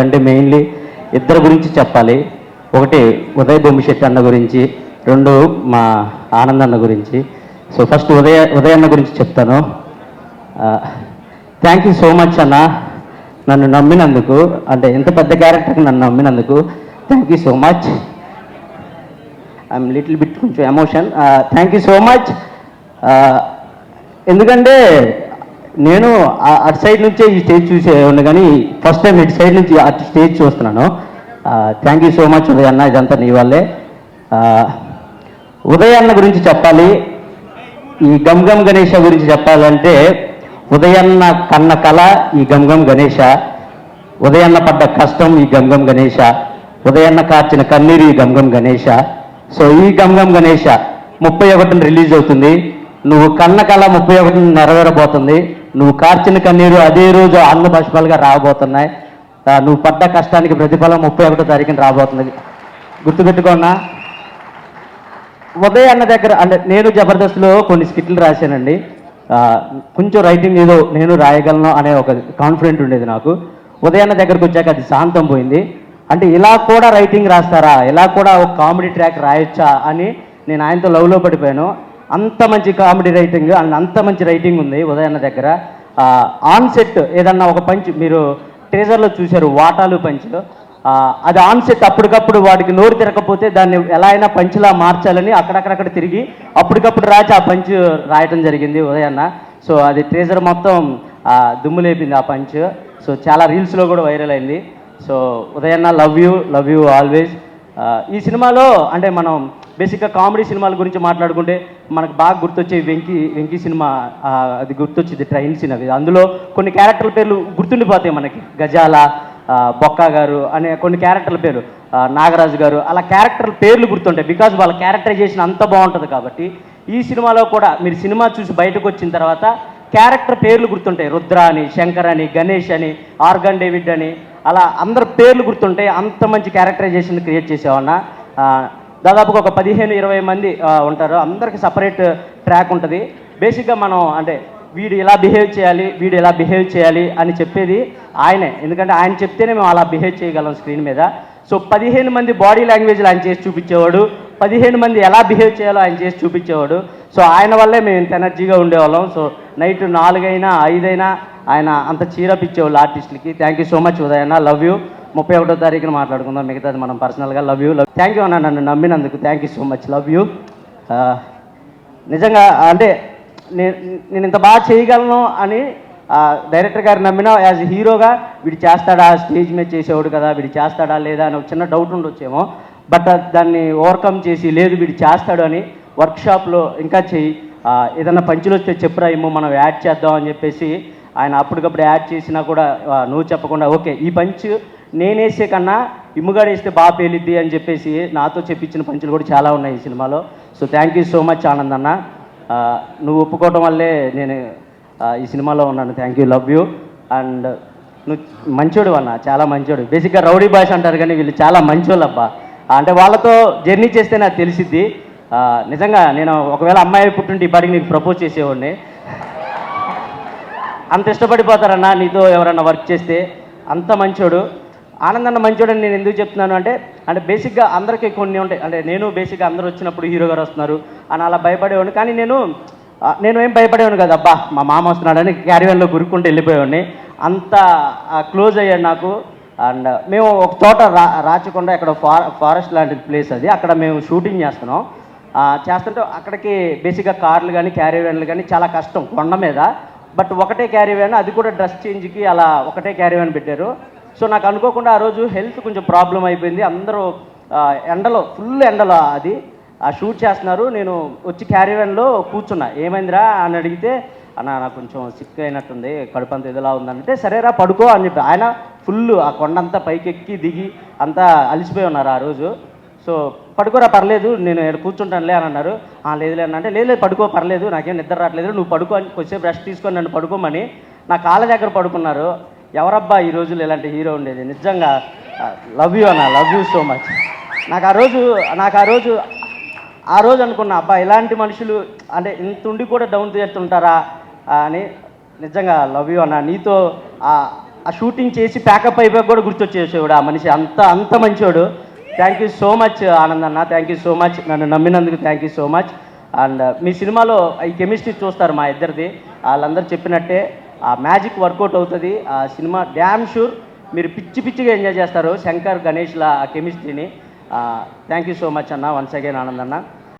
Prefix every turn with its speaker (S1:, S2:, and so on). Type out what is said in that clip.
S1: అంటే మెయిన్లీ ఇద్దరు గురించి చెప్పాలి. ఒకటి ఉదయ భూమిశెట్టి అన్న గురించి రెండు మా ఆనంద్ అన్న గురించి. సో ఫస్ట్ ఉదయ ఉదయ అన్న గురించి చెప్తాను. థ్యాంక్ యూ సో మచ్ అన్న నన్ను నమ్మినందుకు అంటే ఇంత పెద్ద క్యారెక్టర్కి నన్ను నమ్మినందుకు thank you so much I'm little bit కొంచెం emotion thank you so much ఎందుకంటే నేను అటు సైడ్ నుంచే ఈ స్టేజ్ చూసేవాడిని కానీ ఫస్ట్ టైం ఇటు సైడ్ నుంచి అటు స్టేజ్ చూస్తున్నాను. Thank you so much Uday అన్న ఇదంతా నీ వల్లే. ఉదయ్ అన్న గురించి చెప్పాలి. ఈ గమ్ గమ్ గణేష గురించి చెప్పాలంటే ఉదయన్న కన్న కళ ఈ గమ్ గమ్ గణేష. ఉదయన్న పడ్డ కష్టం ఈ గమ్ గమ్ గణేష. ఉదయన్న కార్చిన కన్నీరు ఈ గమ్ గమ్ గణేష. సో ఈ గమ్ గమ్ గణేష ముప్పై ఒకటిని రిలీజ్ అవుతుంది. నువ్వు కన్న కళ ముప్పై ఒకటిని నెరవేరబోతుంది. నువ్వు కార్చిన కన్నీరు అదే రోజు అన్న బాష్పాలుగా రాబోతున్నాయి. నువ్వు పడ్డ కష్టానికి ప్రతిఫలం ముప్పై ఒకటో తారీఖున రాబోతుంది. గుర్తుపెట్టుకోన్నా ఉదయ్ అన్న దగ్గర అంటే నేను జబర్దస్త్లో కొన్ని స్కిట్లు రాశానండి. కొంచెం రైటింగ్ ఏదో నేను రాయగలను అనే ఒక కాన్ఫిడెంట్ ఉండేది నాకు. ఉదయాన్న దగ్గరకు వచ్చాక అది శాంతం పోయింది. అంటే ఇలా కూడా రైటింగ్ రాస్తారా? ఇలా కూడా ఒక కామెడీ ట్రాక్ రాయొచ్చా అని నేను ఆయనతో లవ్లో పడిపోయాను. అంత మంచి కామెడీ రైటింగ్ అండ్ అంత మంచి రైటింగ్ ఉంది ఉదయ్ దగ్గర. ఆన్ సెట్ ఏదన్నా ఒక పంచ్ మీరు ట్రేజర్లో చూశారు వాటాలు పంచ్. అది ఆన్ సెట్ అప్పటికప్పుడు వాడికి నోరు తిరగకపోతే దాన్ని ఎలా అయినా పంచ్లా మార్చాలని అక్కడక్కడక్కడ తిరిగి అప్పటికప్పుడు రాచి ఆ పంచ్ రాయటం జరిగింది ఉదయన్న. సో అది ట్రేజర్ మొత్తం దుమ్ము లేపింది ఆ పంచ్ సో చాలా రీల్స్లో కూడా వైరల్ అయింది. So ఉదయన్న love you love you always ఈ సినిమాలో అంటే మనం బేసిక్గా కామెడీ సినిమాల గురించి మాట్లాడుకుంటే మనకు బాగా గుర్తొచ్చే వెంకీ వెంకీ సినిమా అది గుర్తొచ్చింది ట్రైన్ సీన్ అవి అందులో కొన్ని క్యారెక్టర్ల పేర్లు గుర్తుండిపోతాయి మనకి. గజాల బొక్కా బొక్క గారు అనే కొన్ని క్యారెక్టర్ల పేరు నాగరాజు గారు. అలా క్యారెక్టర్ల పేర్లు గుర్తుంటాయి బికాజ్ వాళ్ళ క్యారెక్టరైజేషన్ అంత బాగుంటుంది కాబట్టి ఈ సినిమాలో కూడా మీరు సినిమా చూసి బయటకు వచ్చిన తర్వాత క్యారెక్టర్ పేర్లు గుర్తుంటాయి. రుద్ర అని శంకర్ అని గణేష్ అని ఆర్గన్ డేవిడ్ అని. అలా అందరి పేర్లు గుర్తుంటాయి. అంత మంచి క్యారెక్టరైజేషన్ క్రియేట్ చేసేవాడిన దాదాపుగా ఒక పదిహేను ఇరవై మంది ఉంటారు. అందరికి సపరేట్ ట్రాక్ ఉంటుంది. బేసిక్గా మనం అంటే వీడు ఇలా బిహేవ్ చేయాలి వీడు ఇలా బిహేవ్ చేయాలి అని చెప్పేది ఆయనే. ఎందుకంటే ఆయన చెప్తేనే మేము అలా బిహేవ్ చేయగలం స్క్రీన్ మీద. సో పదిహేను మంది బాడీ లాంగ్వేజ్లు ఆయన చేసి చూపించేవాడు. పదిహేను మంది ఎలా బిహేవ్ చేయాలో ఆయన చేసి చూపించేవాడు. సో ఆయన వల్లే మేము ఇంత ఎనర్జీగా ఉండేవాళ్ళం. సో నైట్ నాలుగైనా ఐదైనా ఆయన అంత చీరప్ ఇచ్చేవాళ్ళు ఆర్టిస్టులకి. థ్యాంక్ యూ సో మచ్ ఉదయన్న. లవ్ యూ ముప్పై ఒకటో తారీఖున మాట్లాడుకుందాం. మిగతాది మనం పర్సనల్గా love you love thank you అన్న నన్ను నమ్మినందుకు. Thank you so much love you నిజంగా అంటే నేను నేను ఇంత బాగా చేయగలను అని డైరెక్టర్ గారు నమ్మిన యాజ్ హీరోగా వీడు చేస్తాడా స్టేజ్ మీద చేసేవాడు కదా వీడు చేస్తాడా లేదా అని ఒక చిన్న డౌట్ ఉండొచ్చేమో. బట్ దాన్ని ఓవర్కమ్ చేసి లేదు వీడు చేస్తాడు అని వర్క్షాప్లో ఇంకా చెయ్యి. ఏదైనా పంచులు వస్తే చెప్పురా ఏమో మనం యాడ్ చేద్దాం అని చెప్పేసి ఆయన అప్పటికప్పుడు యాడ్ చేసినా కూడా నువ్వు చెప్పకుండా ఓకే ఈ పంచ్ నేనేసే కన్నా ఇమ్ముగాడేస్తే బాగా పేలిద్ది అని చెప్పేసి నాతో చెప్పించిన పంచులు కూడా చాలా ఉన్నాయి ఈ సినిమాలో. So thank you so much Anand అన్న. నువ్వు ఒప్పుకోవడం వల్లే నేను ఈ సినిమాలో ఉన్నాను. Thank you love you and నువ్వు మంచోడు అన్న చాలా మంచోడు. బేసిక్గా రౌడీ భాష అంటారు కానీ వీళ్ళు చాలా మంచోళ్ళు అబ్బా అంటే వాళ్ళతో జర్నీ చేస్తే నాకు తెలిసిద్ది. నిజంగా నేను ఒకవేళ అమ్మాయి పుట్టుంటే ఇప్పటికి నీకు ప్రపోజ్ చేసేవాడిని. అంత ఇష్టపడిపోతారన్న నీతో ఎవరన్నా వర్క్ చేస్తే అంత మంచోడు. ఆనందన్న మంచోడు అని నేను ఎందుకు చెప్తున్నాను అంటే అంటే బేసిక్గా అందరికీ కొన్ని ఉంటాయి. అంటే నేను బేసిక్గా అందరూ వచ్చినప్పుడు హీరో గారు వస్తున్నారు అని అలా భయపడేవాడిని. కానీ నేను నేను ఏం భయపడేవాను కదా. అబ్బా మా మామ వస్తున్నాడని క్యారియర్లో గురుక్కుంటూ వెళ్ళిపోయేవాడిని. అంత క్లోజ్ అయ్యాడు నాకు. అండ్ మేము ఒక చోట రా రాచకుండా ఇక్కడ ఫారెస్ట్ లాంటి ప్లేస్ అది. అక్కడ మేము షూటింగ్ చేస్తున్నాం. చేస్తుంటే అక్కడికి బేసిక్గా కార్లు కానీ క్యారీ వ్యాన్లు కానీ చాలా కష్టం కొండ మీద. బట్ ఒకటే క్యారీ వ్యాన్ అది కూడా డ్రెస్ చేంజ్కి అలా ఒకటే క్యారీ వ్యాన్ పెట్టారు. సో నాకు అనుకోకుండా ఆ రోజు హెల్త్ కొంచెం ప్రాబ్లం అయిపోయింది. అందరూ ఎండలో ఫుల్ ఎండలో అది. ఆ షూట్ చేస్తున్నారు. నేను వచ్చి క్యారీ వ్యాన్లో కూర్చున్నా. ఏమైందిరా అని అడిగితే అన్న నాకు కొంచెం సిక్ అయినట్టుంది. కడుపు అంత ఇదిలా ఉందంటే సరేరా పడుకో అని చెప్పి. ఆయన ఫుల్ ఆ కొండంతా పైకెక్కి దిగి అంతా అలిసిపోయి ఉన్నారు ఆ రోజు. సో పడుకోరా పర్లేదు నేను ఇక్కడ కూర్చుంటానులే అని అన్నారు. లేదులే అని అంటే లేదు లేదు పడుకో పర్లేదు నాకేం నిద్ర రావట్లేదు నువ్వు పడుకో అని కొద్దిసేపు రెస్ట్ తీసుకొని నన్ను పడుకోమని నా కాళ్ళ దగ్గర పడుకున్నారు. ఎవరబ్బా ఈ రోజులు ఇలాంటి హీరో ఉండేది? నిజంగా లవ్ యూ అన్న లవ్ యూ సో మచ్ నాకు ఆ రోజు నాకు ఆ రోజు ఆ రోజు అనుకున్న అబ్బా ఇలాంటి మనుషులు అంటే ఇంత ఉండి కూడా డౌన్ చేస్తుంటారా అని నిజంగా లవ్ యూ అన్న. నీతో ఆ షూటింగ్ చేసి ప్యాకప్ అయిపోయి కూడా గుర్తొచ్చేసేవాడు ఆ మనిషి. అంత అంత మంచివాడు thank you so much Anand అన్న. థ్యాంక్ యూ సో మచ్ నన్ను నమ్మినందుకు thank you so much and మీ సినిమాలో ఈ కెమిస్ట్రీ చూస్తారు మా ఇద్దరిది. వాళ్ళందరూ చెప్పినట్టే ఆ మ్యాజిక్ వర్కౌట్ అవుతుంది. ఆ సినిమా డ్యామ్ షూర్ మీరు పిచ్చి పిచ్చిగా ఎంజాయ్ చేస్తారు శంకర్ గణేష్ల ఆ కెమిస్ట్రీని థ్యాంక్ యూ సో మచ్ అన్న వన్స్ అగైన్ ఆనంద్ అన్న.